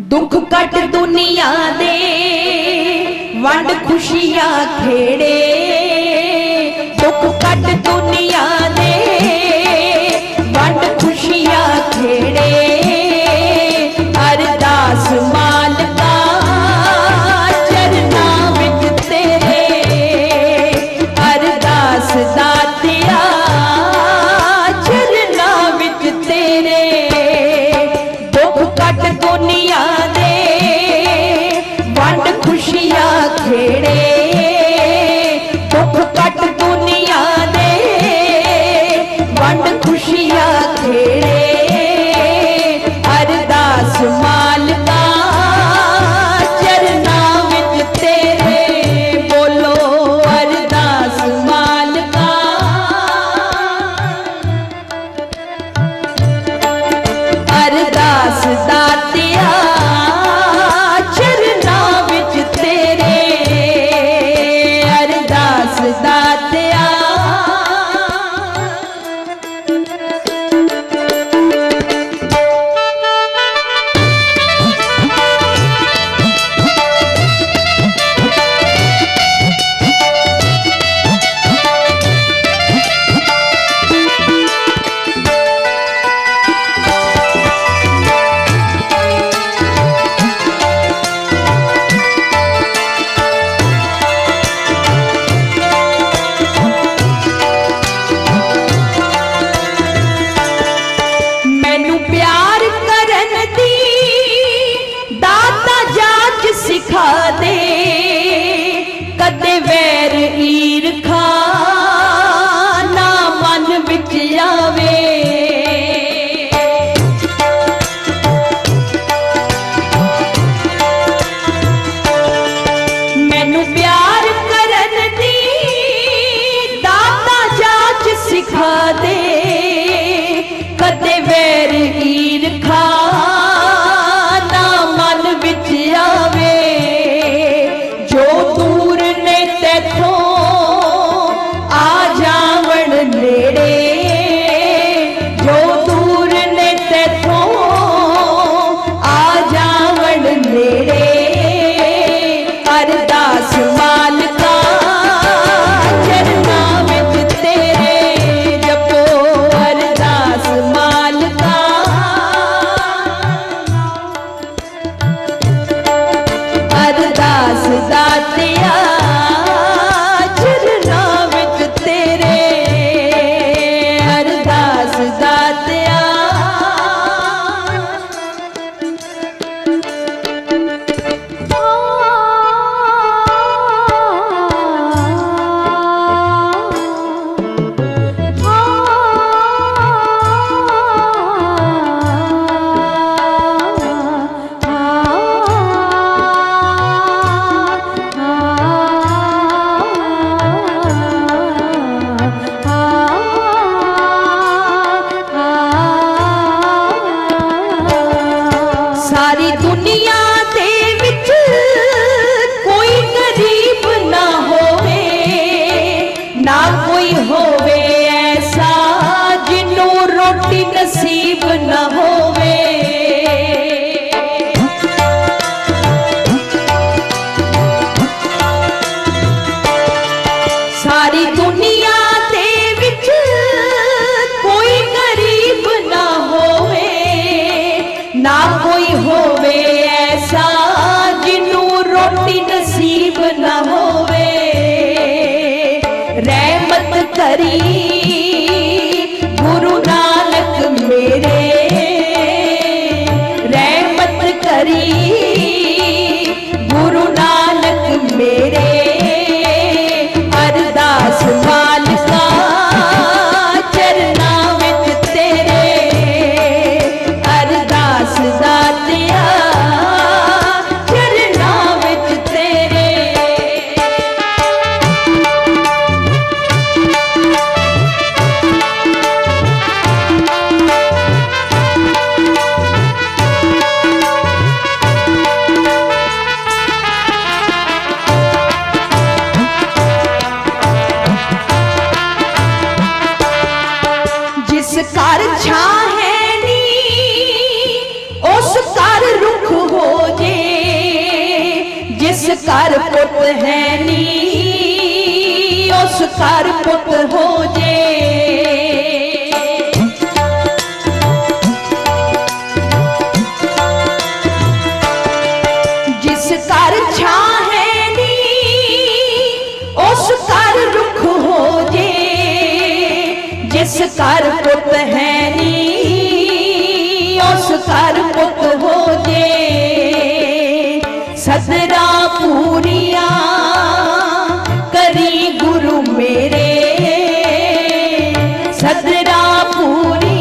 ਦੁੱਖ ਕੱਟ ਦੁਨੀਆ ਦੇ ਵੰਡ ਖੁਸ਼ੀਆਂ ਖੇੜੇ। ਦੁੱਖ ਕੱਟ ਦੁਨੀਆ राधा दे ना कोई होवे। ਘਰ ਛਾਂ ਹੈ ਨੀ, ਉਸ ਘਰ ਰੁੱਖ ਹੋ ਜੇ, ਜਿਸ ਘਰ ਪੁੱਤ ਹੈ ਨੀ, ਉਸ ਘਰ ਪੁੱਤ ਹੋ ਜੇ। ਘਰ जिस कर पुत है नी, उस कर पुत हो दे सदरा पूरिया करी गुरु मेरे। सदरा पूरी